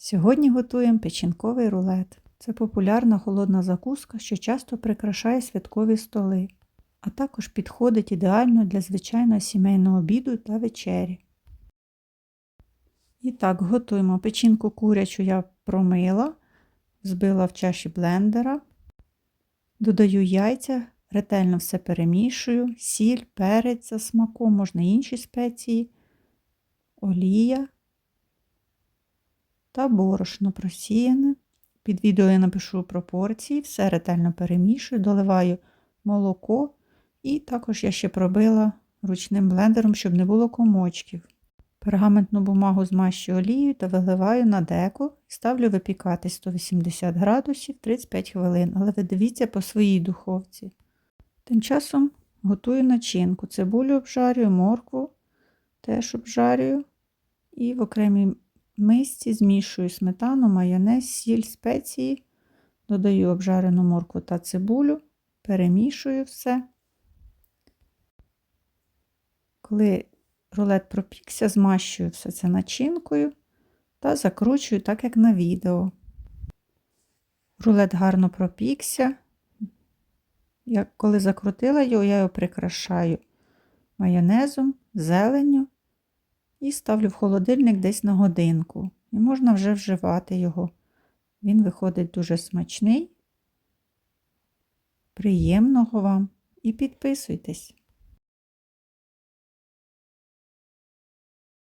Сьогодні готуємо печінковий рулет. Це популярна холодна закуска, що часто прикрашає святкові столи, а також підходить ідеально для звичайного сімейного обіду та вечері. І так, готуємо печінку курячу я промила, збила в чаші блендера, додаю яйця, ретельно все перемішую, сіль, перець за смаком, можна інші спеції, олія та борошно просіяне. Під відео я напишу пропорції, все ретельно перемішую, доливаю молоко і також я ще пробила ручним блендером, щоб не було комочків. Пергаментну бумагу змащую олією та виливаю на деко ставлю випікати 180 градусів 35 хвилин, але ви дивіться по своїй духовці. Тим часом готую начинку. Цибулю обжарюю, моркву теж обжарюю і в окремій мисці змішую сметану, майонез, сіль, спеції, додаю обжарену моркву та цибулю, перемішую все. Коли рулет пропікся, змащую все це начинкою та закручую так, як на відео. Рулет гарно пропікся. Як коли закрутила його, я його прикрашаю майонезом, зеленню і ставлю в холодильник десь на годинку. І можна вже вживати його. Він виходить дуже смачний. Приємного вам і підписуйтесь.